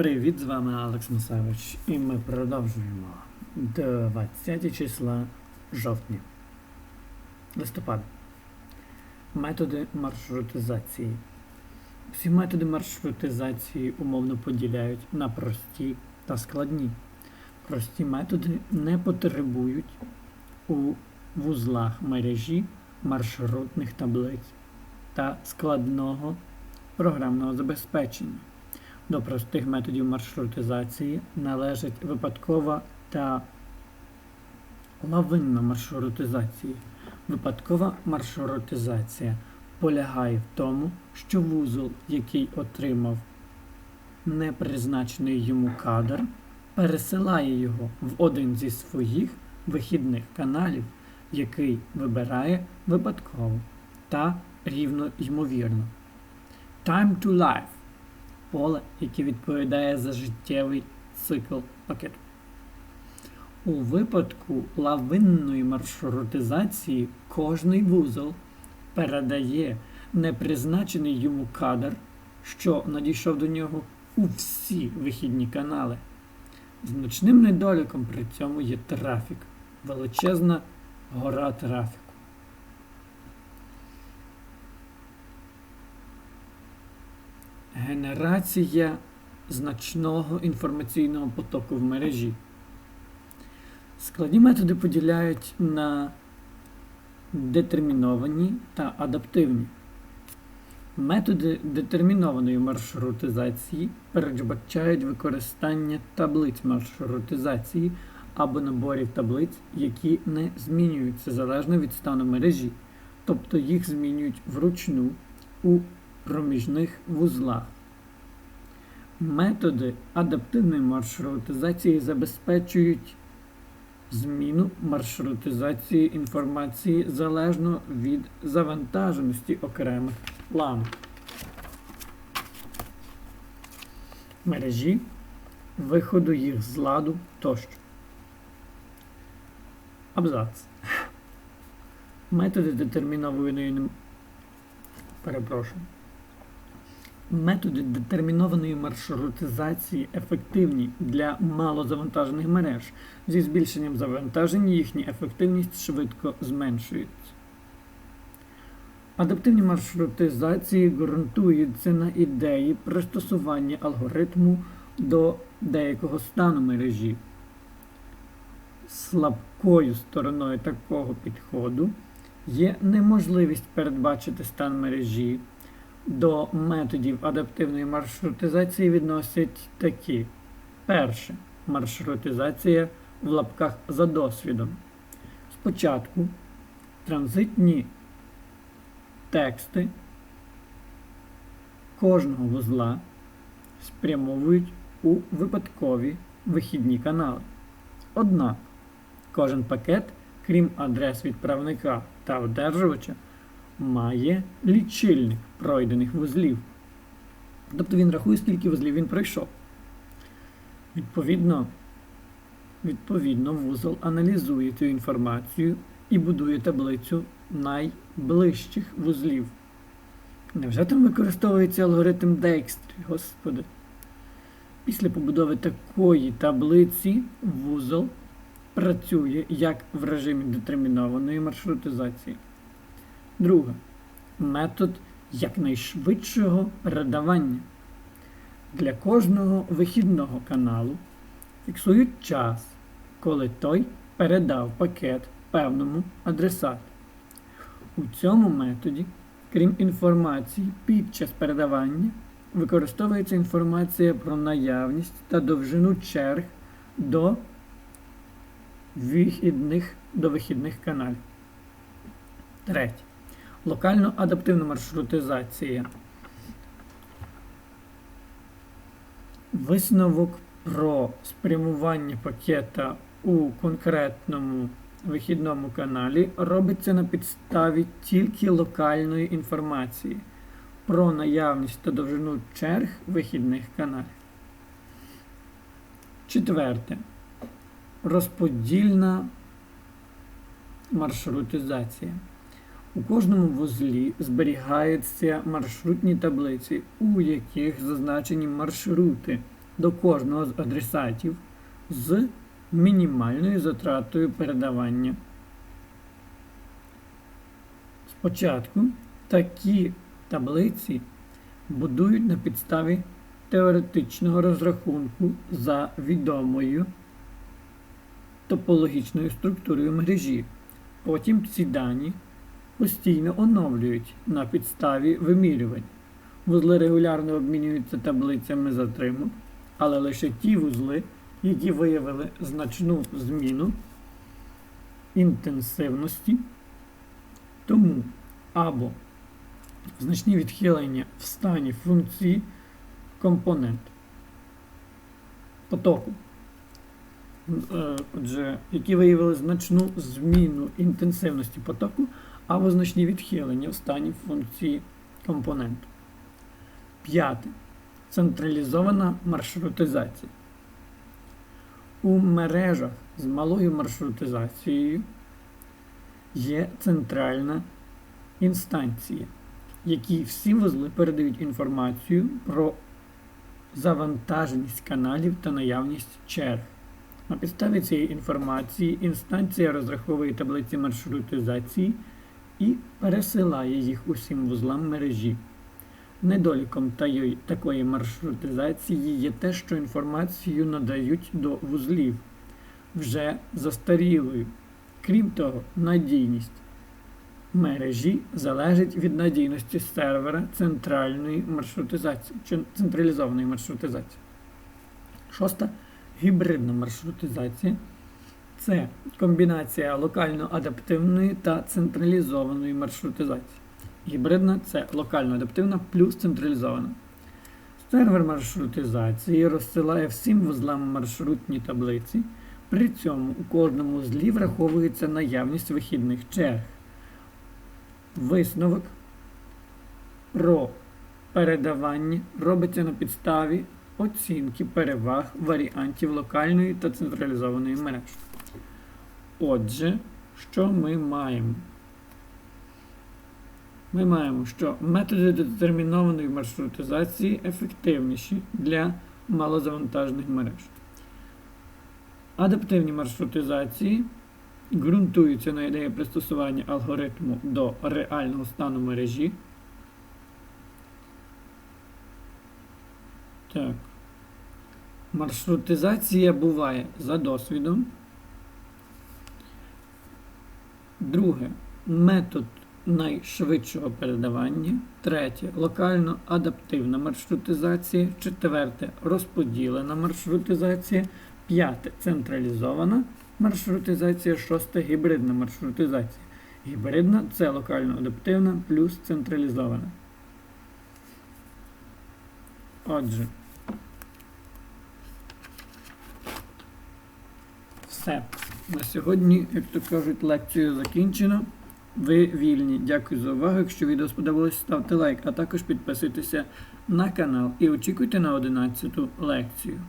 Привіт, з вами Алекс Мусевич, і ми продовжуємо 20 числа жовтня. Листопада. Методи маршрутизації. Всі методи маршрутизації умовно поділяють на прості та складні. Прості методи не потребують у вузлах мережі маршрутних таблиць та складного програмного забезпечення. До простих методів маршрутизації належить випадкова та лавинна маршрутизація. Випадкова маршрутизація полягає в тому, що вузол, який отримав непризначений йому кадр, пересилає його в один зі своїх вихідних каналів, який вибирає випадково та рівно ймовірно. Time to life поле, яке відповідає за життєвий цикл пакету. У випадку лавинної маршрутизації кожний вузол передає непризначений йому кадр, що надійшов до нього у всі вихідні канали. Значним недоліком при цьому є трафік, величезна гора трафіку. Генерація значного інформаційного потоку в мережі. Складні методи поділяють на детерміновані та адаптивні. Методи детермінованої маршрутизації передбачають використання таблиць маршрутизації або наборів таблиць, які не змінюються залежно від стану мережі, тобто їх змінюють вручну у проміжних вузлах. Методи адаптивної маршрутизації забезпечують зміну маршрутизації інформації залежно від завантаженості окремих ланок. Мережі, виходу їх з ладу тощо. Абзац. Методи детермінованої перепрошую. Методи детермінованої маршрутизації ефективні для малозавантажених мереж. Зі збільшенням завантаження їхня ефективність швидко зменшується. Адаптивні маршрутизації ґрунтуються на ідеї пристосування алгоритму до деякого стану мережі. Слабкою стороною такого підходу є неможливість передбачити стан мережі. До методів адаптивної маршрутизації відносять такі. Перше. Маршрутизація в лапках за досвідом. Спочатку транзитні тексти кожного вузла спрямовують у випадкові вихідні канали. Однак кожен пакет, крім адрес відправника та одержувача, має лічильник пройдених вузлів. Тобто він рахує, скільки вузлів він пройшов. Відповідно, відповідно, вузол аналізує цю інформацію і будує таблицю найближчих вузлів. Невже там використовується алгоритм Дейкстрі, господи? Після побудови такої таблиці вузол працює як в режимі детермінованої маршрутизації. Друге. Метод якнайшвидшого передавання. Для кожного вихідного каналу фіксують час, коли той передав пакет певному адресату. У цьому методі, крім інформації під час передавання, використовується інформація про наявність та довжину черг до вихідних, до вихідних каналів. Третє. Локально адаптивна маршрутизація. Висновок про спрямування пакета у конкретному вихідному каналі робиться на підставі тільки локальної інформації про наявність та довжину черг вихідних каналів. Четверте. Розподільна маршрутизація. У кожному вузлі зберігаються маршрутні таблиці, у яких зазначені маршрути до кожного з адресатів з мінімальною затратою передавання. Спочатку такі таблиці будують на підставі теоретичного розрахунку за відомою топологічною структурою мережі. Потім ці дані постійно оновлюють на підставі вимірювань. Вузли регулярно обмінюються таблицями затримок, але лише ті вузли, які виявили значну зміну інтенсивності, тому або значні відхилення в стані функції компонент потоку. Е, Отже, які виявили значну зміну інтенсивності потоку або значні відхилення в стані функції компоненту. П'яте. Централізована маршрутизація. У мережах з малою маршрутизацією є центральна інстанція, якій всі вузли передають інформацію про завантаженість каналів та наявність черг. На підставі цієї інформації інстанція розраховує таблиці маршрутизації і пересилає їх усім вузлам мережі. Недоліком такої маршрутизації є те, що інформацію надають до вузлів вже застарілою. Крім того, надійність мережі залежить від надійності сервера центральної маршрутизації чи централізованої маршрутизації. Шоста гібридна маршрутизація це комбінація локально адаптивної та централізованої маршрутизації. Гібридна це локально адаптивна плюс централізована. Сервер маршрутизації розсилає всім вузлам маршрутні таблиці. При цьому у кожному вузлі враховується наявність вихідних черг. Висновок про передавання робиться на підставі оцінки переваг варіантів локальної та централізованої мереж. Отже, що ми маємо? Ми маємо, що методи детермінованої маршрутизації ефективніші для малозавантажених мереж. Адаптивні маршрутизації ґрунтуються на ідеї пристосування алгоритму до реального стану мережі. Так. Маршрутизація буває за досвідом. Друге метод найшвидшого передавання. Третє локально адаптивна маршрутизація. Четверте розподілена маршрутизація. П'яте централізована маршрутизація. Шосте гібридна маршрутизація. Гібридна це локально адаптивна плюс централізована. Отже. Все. На сьогодні, як то кажуть, лекцію закінчено. Ви вільні. Дякую за увагу. Якщо відео сподобалось, ставте лайк, а також підписуйтеся на канал і очікуйте на 11 лекцію.